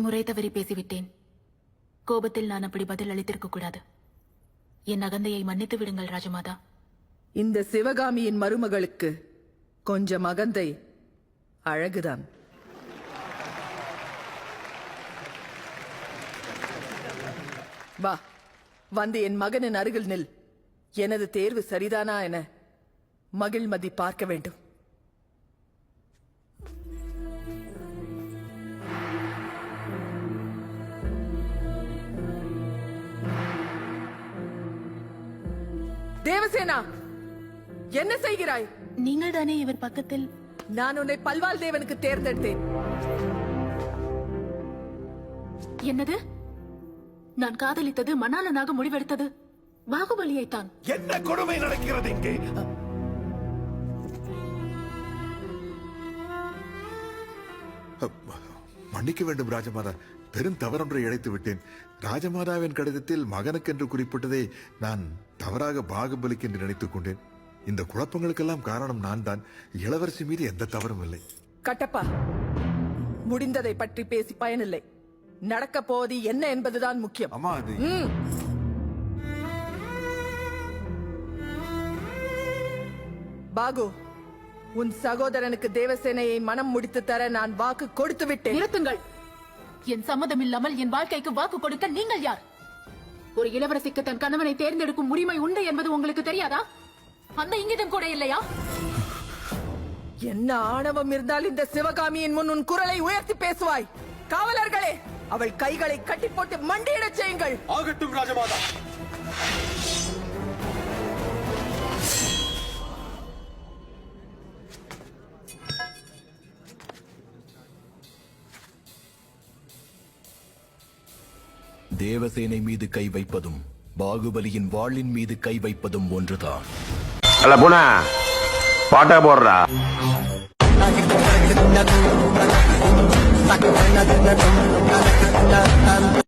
முறை தவறி பேசிவிட்டேன். கோபத்தில் நான் அப்படி பதில் அளித்திருக்க கூடாது. என் அகந்தையை மன்னித்து விடுங்கள் ராஜமாதா. இந்த சிவகாமியின் மருமகளுக்கு கொஞ்சம் அகந்தை அழகுதான். வா வந்து என் மகனின் அருகில் நில். எனது தேர்வு சரிதானா என மகிழ்மதி பார்க்க வேண்டும். தேவசேனா என்ன செய்கிறாய்? நீங்கள் தானே இவர் பக்கத்தில்? நான் உன்னை பல்வாள் தேவனுக்கு தேர்ந்தெடுத்தேன். என்னது? நான் காதலித்தது மணாலனாக முடிவெடுத்தது. பாகுபலியைத்தான். என்ன கொடுமை நடக்கிறது இங்கே? மன்னிக்க வேண்டும் ராஜமாதா. பெரும் தவறொன்றை இழைத்து விட்டேன். ராஜமாதாவின் கடிதத்தில் மகனுக்கென்று குறிப்பிட்டதை நான் தவறாக பாகுபலிக்கு என்று நினைத்துக் கொண்டேன். இந்த குழப்பங்களுக்கெல்லாம் காரணம் நான் தான் இளவரசி மீது எந்த தவறும் இல்லை. கட்டப்பா முடிந்ததை பற்றி பேசி பயனில்லை. நடக்க போவது என்ன என்பதுதான் முக்கியம். அம்மா அது. பாகு உன் சகோதரனுக்கு தேவசேனையை மனம் முடித்து தர நான் வாக்கு கொடுத்து விட்டேன். நிறுத்துங்கள். என் சம்மதம் இல்லாமல் என் வாழ்க்கைக்கு வாக்கு கொடுக்க நீங்கள் யார்? ஒரு இளவரசிக்கு தன் கணவனை தேர்ந்தெடுக்கும் உரிமை உண்டு என்பது உங்களுக்கு தெரியாதா? அந்த இங்கிதம் கூட இல்லையா? என்ன ஆணவம் இருந்தால் இந்த சிவகாமியின் முன் உன் குரலை உயர்த்தி பேசுவாய். காவலர்களே அவள் கைகளை கட்டி போட்டு மண்டியிடச் செய்யுங்கள். ஆகட்டும் ராஜமாதா. தேவசேனை மீது கை வைப்பதும் பாகுபலியின் வாழின் மீது கை வைப்பதும் ஒன்றுதான். அல்ல பாட்டா போடுறா.